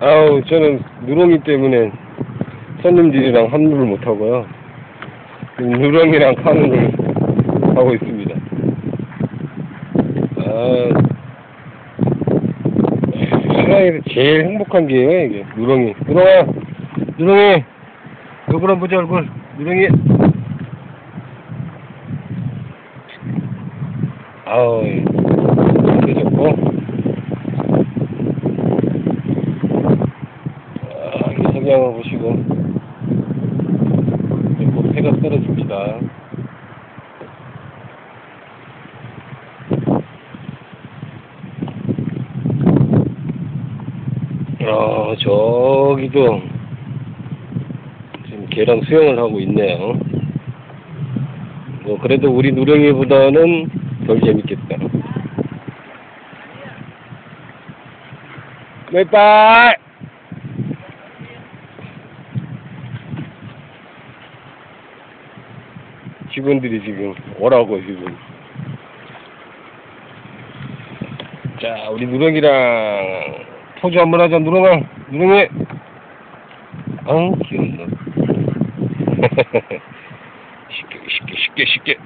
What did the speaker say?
아우, 저는 누렁이 때문에 손님들이랑 함부를 못하고요. 누렁이랑 카는 걸 하고 있습니다. 아, 세상에서 제일 행복한 게요, 이게. 누렁이. 누렁아! 누렁이! 얼굴 한번 보자, 얼굴. 누렁이. 아우, 이렇게 좋고. 석양을 보시고. 이제 곧 해가 떨어집니다. 아, 저기도 지금 개랑 수영을 하고 있네요. 뭐, 그래도 우리 누렁이보다는 덜 재밌겠다. 바이바이! 직원들이 지금 오라고 지금. 자, 우리 누렁이랑 포즈 한번 하자, 누렁아. 누렁이. 아우, 귀엽네. 쉽게, 쉽게, 쉽게, 쉽게.